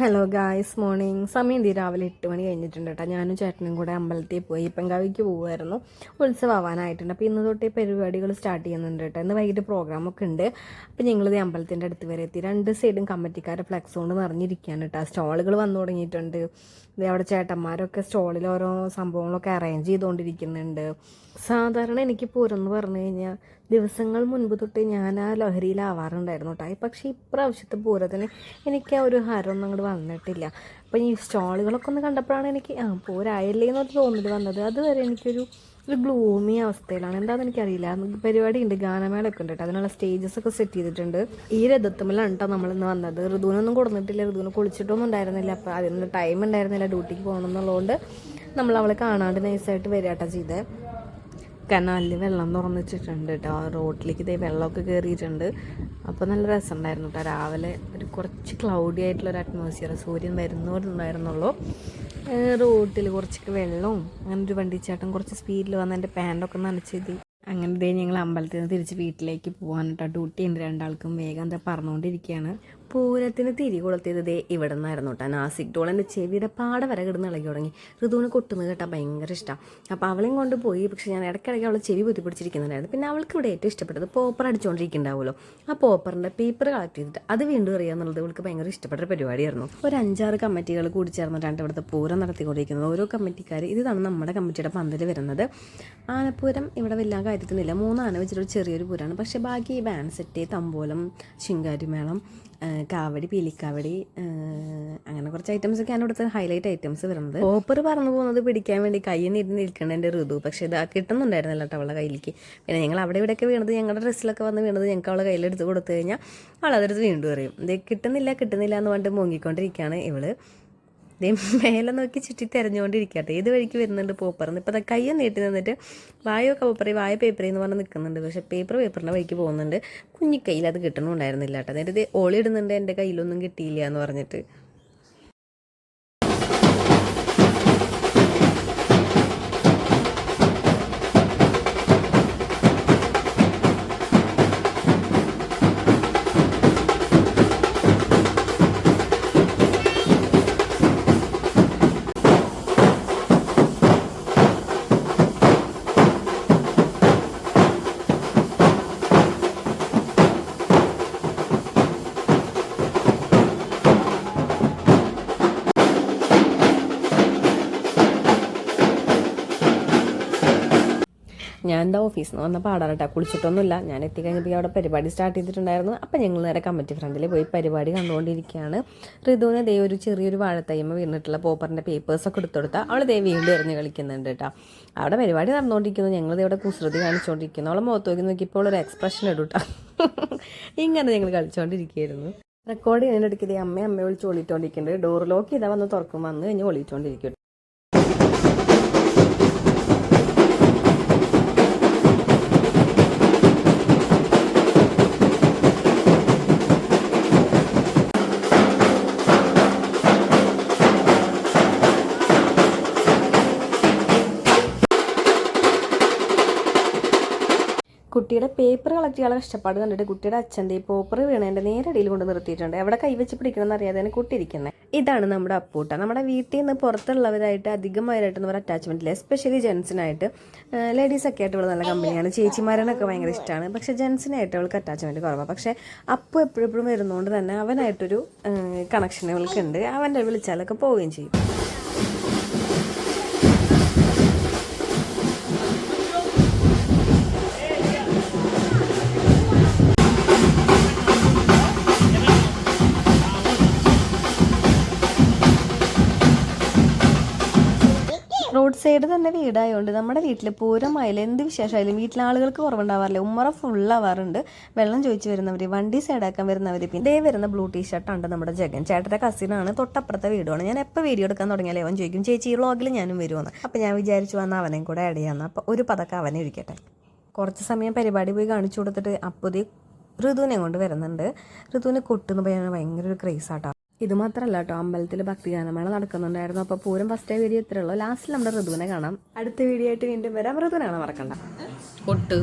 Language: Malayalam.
ഹലോ ഗായ്സ് മോർണിംഗ് സമയം തീ രാവിലെ എട്ട് മണി കഴിഞ്ഞിട്ടുണ്ട് കേട്ടോ. ഞാനും ചേട്ടനും കൂടെ അമ്പലത്തിൽ പോയി ഇപ്പങ്കാവിക്ക് പോകുമായിരുന്നു ഉത്സവം ആവാനായിട്ടുണ്ട് അപ്പോൾ ഇന്ന് തൊട്ടേ പരിപാടികൾ സ്റ്റാർട്ട് ചെയ്യുന്നുണ്ട് കേട്ടോ. ഇന്ന് വൈകിട്ട് പ്രോഗ്രാമൊക്കെ ഉണ്ട്. അപ്പോൾ ഞങ്ങളിത് അമ്പലത്തിന്റെ അടുത്ത് വരെ എത്തി. രണ്ട് സൈഡും കമ്മിറ്റിക്കാരെ ഫ്ലെക്സ് കൊണ്ട് നിറഞ്ഞിരിക്കുകയാണ് കേട്ടോ. സ്റ്റാളുകൾ വന്നു തുടങ്ങിയിട്ടുണ്ട്. അവിടെ ചേട്ടന്മാരൊക്കെ സ്റ്റോളിൽ ഓരോ സംഭവങ്ങളൊക്കെ അറേഞ്ച് ചെയ്തുകൊണ്ടിരിക്കുന്നുണ്ട്. സാധാരണ എനിക്ക് പൂരം എന്ന് പറഞ്ഞു കഴിഞ്ഞാൽ ദിവസങ്ങൾ മുൻപ് തൊട്ട് ഞാൻ ആ ലഹരിയിലാവാറുണ്ടായിരുന്നു കേട്ടോ പക്ഷേ ഇപ്രാവശ്യത്തെ പൂരത്തിന് എനിക്ക് ആ ഒരു ഹരമൊന്നും അങ്ങോട്ട് വന്നിട്ടില്ല. അപ്പം ഈ സ്റ്റോളുകളൊക്കെ ഒന്ന് കണ്ടപ്പോഴാണ് എനിക്ക് ആ പൂരായല്ലേ എന്നൊരു തോന്നൽ വന്നത്. അതുവരെ എനിക്കൊരു ഒരു ഗ്ലൂമി അവസ്ഥയിലാണ്. എന്താണെന്ന് എനിക്കറിയില്ല. പരിപാടി ഉണ്ട് ഗാനമേളൊക്കെ ഉണ്ട് കേട്ടോ അതിനുള്ള സ്റ്റേജസ് ഒക്കെ സെറ്റ് ചെയ്തിട്ടുണ്ട്. ഈ രഥത്തുമ്മലാണ് കേട്ടോ നമ്മളിന്ന് വന്നത്. ഋതുവിനൊന്നും കൊടുത്തിട്ടില്ല ഋതുവിന് കുളിച്ചിട്ടൊന്നും ഉണ്ടായിരുന്നില്ല. അപ്പോൾ അതിനുള്ള ടൈം ഉണ്ടായിരുന്നില്ല. ഡ്യൂട്ടിക്ക് പോകണം എന്നുള്ളതുകൊണ്ട് നമ്മൾ അവളെ കാണാണ്ട് നൈസായിട്ട് വരാട്ടോ ചെയ്തേ. കനാലിൽ വെള്ളം തുറന്നിച്ചിട്ടുണ്ട് കേട്ടോ റോഡിലേക്ക് ഇതേ വെള്ളമൊക്കെ കയറിയിട്ടുണ്ട് അപ്പോൾ നല്ല രസമുണ്ടായിരുന്നു കേട്ടോ രാവിലെ ഒരു കുറച്ച് ക്ലൗഡി ആയിട്ടുള്ള ഒരു അറ്റ്മോസ്ഫിയർ സൂര്യൻ വരുന്നവരുണ്ടായിരുന്നുള്ളൂ റോഡിൽ കുറച്ചൊക്കെ വെള്ളവും അങ്ങനെ ഒരു വണ്ടിച്ചാട്ടം കുറച്ച് സ്പീഡിൽ വന്ന് എന്റെ പാന്റൊക്കെ നനച്ചത് അങ്ങനെ ഇതേ ഞങ്ങൾ അമ്പലത്തിൽ നിന്ന് തിരിച്ച് വീട്ടിലേക്ക് പോകാൻ കേട്ടോ ഡ്യൂട്ടി ഉണ്ട് രണ്ടാൾക്കും വേഗം എന്താ പറഞ്ഞുകൊണ്ടിരിക്കുകയാണ് പൂരത്തിന് തിരി കൊളുത്തിയത് ദേ ഇവിടെ നിന്നായിരുന്നു കേട്ടോ നാസിക് ഡോൾ എന്റെ ചെവിയുടെ പാട വരെ കിടന്ന് ഇളകി തുടങ്ങി. ഋതുവിനെ കൊട്ടുന്നത് കേട്ടാൽ ഭയങ്കര ഇഷ്ടമാണ് അപ്പോൾ അവളെയും കൊണ്ട് പോയി. പക്ഷേ ഞാൻ ഇടയ്ക്കിടയ്ക്ക് അവളെ ചെവി ബുദ്ധിപ്പിടിച്ചിരിക്കുന്നുണ്ടായിരുന്നു പിന്നെ അവൾക്ക് ഇവിടെ ഏറ്റവും ഇഷ്ടപ്പെട്ടത് പോപ്പർ അടിച്ചുകൊണ്ടിരിക്കുന്നുണ്ടാവുമല്ലോ ആ പോപ്പറിന്റെ പേപ്പർ കളക്ട് ചെയ്തിട്ട് അത് വീണ്ടും അറിയുക എന്നുള്ളത് ഇവൾക്ക് ഭയങ്കര ഇഷ്ടപ്പെട്ട പരിപാടിയായിരുന്നു. ഒരു അഞ്ചാറ് കമ്മിറ്റികൾ കൂടി ചേർന്നിട്ടാണ് ഇവിടുത്തെ പൂരം നടത്തിക്കൊണ്ടിരിക്കുന്നത്. ഓരോ കമ്മിറ്റിക്കാർ ഇതാണ് നമ്മുടെ കമ്മിറ്റിയുടെ പന്തൽ വരുന്നത്. ആനപ്പൂരം ഇവിടെ വലിയ കാര്യത്തിനില്ല. മൂന്ന് ആന വെച്ചിട്ടൊരു ചെറിയൊരു പൂരമാണ് പക്ഷേ ബാക്കി ബാൻസെറ്റ് തമ്പോലം ശിങ്കാരിമേളം കാവടി പീലിക്കാവടി അങ്ങനെ കുറച്ച് ഐറ്റംസ് ഒക്കെയാണ് ഇവിടുത്തെ ഹൈലൈറ്റ് ഐറ്റംസ് വരുന്നത്. ഓപ്പർ പറഞ്ഞു പോകുന്നത് പിടിക്കാൻ വേണ്ടി കൈ നീട്ടി നിൽക്കേണ്ട എന്റെ ഋതു. പക്ഷേ ഇത് കിട്ടുന്നുണ്ടായിരുന്നില്ല കേട്ടോ കയ്യിലേക്ക്. പിന്നെ ഞങ്ങൾ അവിടെ ഇവിടെയൊക്കെ വീണത് ഞങ്ങളുടെ ഡ്രസ്സിലൊക്കെ വന്ന് വീണത് ഞങ്ങൾക്ക് അവളെ കയ്യിലെടുത്ത് കൊടുത്തു കഴിഞ്ഞാൽ അവളതെടുത്ത് വീണ്ടും അറിയും ഇത് കിട്ടുന്നില്ല കിട്ടുന്നില്ല എന്ന് പറഞ്ഞിട്ട് മുങ്ങിക്കൊണ്ടിരിക്കുകയാണ് ഇവൾ. ദേ മേലെ നോക്കി ചുറ്റി തിരഞ്ഞുകൊണ്ടിരിക്കട്ടെ. ഏത് വഴിക്ക് വരുന്നുണ്ട് പോപ്പറിന്ന് ഇപ്പം കയ്യെ നീട്ടി നിന്നിട്ട് വായോ പോപ്പറി വായ പേപ്പറി എന്ന് പറഞ്ഞ് നിൽക്കുന്നുണ്ട് പക്ഷേ പേപ്പർ പേപ്പറിന്റെ വഴിക്ക് പോകുന്നുണ്ട്. കുഞ്ഞിക്കൈയിൽ അത് കിട്ടണമുണ്ടായിരുന്നില്ല കേട്ടോ. എന്നിട്ട് ഇത് ഓളിടുന്നുണ്ട് എന്റെ കയ്യിലൊന്നും കിട്ടിയില്ല എന്ന് പറഞ്ഞിട്ട്. ഞാൻ എന്താ ഓഫീസിൽ നിന്ന് വന്ന പാടാറട്ടാ കുളിച്ചിട്ടൊന്നുമില്ല. ഞാൻ എത്തിക്കഴിഞ്ഞപ്പോൾ അവിടെ പരിപാടി സ്റ്റാർട്ട് ചെയ്തിട്ടുണ്ടായിരുന്നു. അപ്പോൾ ഞങ്ങൾ നേരെ കമ്മിറ്റി ഫ്രണ്ടിൽ പോയി പരിപാടി കണ്ടുകൊണ്ടിരിക്കുകയാണ്. ഋതുവിന് ദേ ഒരു ചെറിയൊരു വാഴത്തയ്യമ്മ വീണിട്ടുള്ള പോപ്പറിന്റെ പേപ്പേഴ്സൊക്കെ എടുത്തു കൊടുത്താൽ അവൾ ദേ വീണ്ടും എറിഞ്ഞ് കളിക്കുന്നുണ്ട് കേട്ടോ അവിടെ പരിപാടി നടന്നുകൊണ്ടിരിക്കുന്നു. ഞങ്ങൾ ഇവിടെ കുസൃതി കാണിച്ചുകൊണ്ടിരിക്കുന്നു അവളെ മുഖത്ത് നോക്കി നോക്കിയപ്പോൾ ഒരു എക്സ്പ്രഷൻ ഇടൂട്ടാ ഇങ്ങനെ ഞങ്ങൾ കളിച്ചുകൊണ്ടിരിക്കുകയായിരുന്നു റെക്കോർഡ് ചെയ്യുന്നതിനിടയ്ക്ക് അമ്മ അമ്മയെ വിളിച്ച് ഒളിച്ചുകൊണ്ടിരിക്കുന്നുണ്ട് ഡോർ ലോക്ക് ചെയ്താൽ വന്ന് തുറക്കും. വന്ന് കഴിഞ്ഞ് ഒളിച്ചുകൊണ്ടിരിക്കും കുട്ടിയുടെ പേപ്പർ കളക്ട് ചെയ്യാനുള്ള കഷ്ടപ്പാട് കണ്ടിട്ട് കുട്ടിയുടെ അച്ഛന്റെ ഈ വീണേന്റെ നേരെ നേരടിയിൽ കൊണ്ട് നിർത്തിയിട്ടുണ്ട്. എവിടെ കൈവച്ച് പിടിക്കണമെന്ന് അറിയാതെ കുട്ടി ഇരിക്കുന്നത് ഇതാണ് നമ്മുടെ അപ്പൂട്ട നമ്മുടെ വീട്ടിൽ നിന്ന് പുറത്തുള്ളവരായിട്ട് അധികമായിട്ട് നമ്മുടെ അറ്റാച്ച്മെന്റ് ഇല്ല. എസ്പെഷ്യലി ജെൻസിനായിട്ട് ലേഡീസൊക്കെ ആയിട്ട് ഇവിടെ നല്ല കമ്പനിയാണ് ചേച്ചിമാരനൊക്കെ ഭയങ്കര ഇഷ്ടമാണ് പക്ഷേ ജെൻസിനായിട്ട് അവൾക്ക് അറ്റാച്ച്മെന്റ് കുറവാണ് പക്ഷേ അപ്പു എപ്പോഴും വരുന്നതുകൊണ്ട് തന്നെ അവനായിട്ടൊരു കണക്ഷൻ അവൾക്കുണ്ട് അവന്റെ വിളിച്ചാലൊക്കെ പോവുകയും ചെയ്യും. റോഡ് സൈഡ് തന്നെ വീടായതുകൊണ്ട് നമ്മുടെ വീട്ടിൽ പൂരമായാലും എന്ത് വിശേഷമായാലും വീട്ടിലെ ആളുകൾക്ക് കുറവുണ്ടാവാറില്ല. ഉമ്മറ ഫുള്ളാവാറുണ്ട് വെള്ളം ചോദിച്ചു വരുന്നവർ വണ്ടി സൈഡാക്കാൻ വരുന്നവർ പിന്നെ വരുന്ന ബ്ലൂ ടീ ഷർട്ടാണ് നമ്മുടെ ജഗൻ. ചേട്ടന്റെ കസിനാണ് തൊട്ടപ്പുറത്തെ വീടുമാണ് ഞാൻ എപ്പോൾ വീഡിയോ എടുക്കാൻ തുടങ്ങിയാലേ അവൻ ചോദിക്കും ചേച്ചി ഈ വ്ളോഗിൽ ഞാനും വരുമെന്ന് അപ്പോൾ ഞാൻ വിചാരിച്ചു വന്നാൽ അവനെയും കൂടെ ആഡ് ചെയ്യാമെന്ന് അപ്പോൾ ഒരു പതക്കം അവനെ ഇരിക്കട്ടെ. കുറച്ച് സമയം പരിപാടി പോയി കാണിച്ചു കൊടുത്തിട്ട് അപ്പുതി ഋതുവിനെ കൊണ്ട് വരുന്നുണ്ട്. ഋതുവിനെ കൊട്ടുന്ന പറയാൻ ഭയങ്കര ഒരു ക്രേസ് ആട്ടോ. ഇത് മാത്രല്ല കേട്ടോ അമ്പലത്തിൽ ഭക്തിഗാനമേള നടക്കുന്നുണ്ടായിരുന്നു. അപ്പോൾ പൂരം ഫസ്റ്റ് വീഡിയോ ഇത്രേ ഉള്ളൂ. ലാസ്റ്റിൽ നമ്മുടെ ഋതുവിനെ കാണാം. അടുത്ത വീഡിയോ ആയിട്ട് വീണ്ടും വരാം. ഋതുവിനെ കാണാൻ മറക്കണ്ട. കൊട്ട്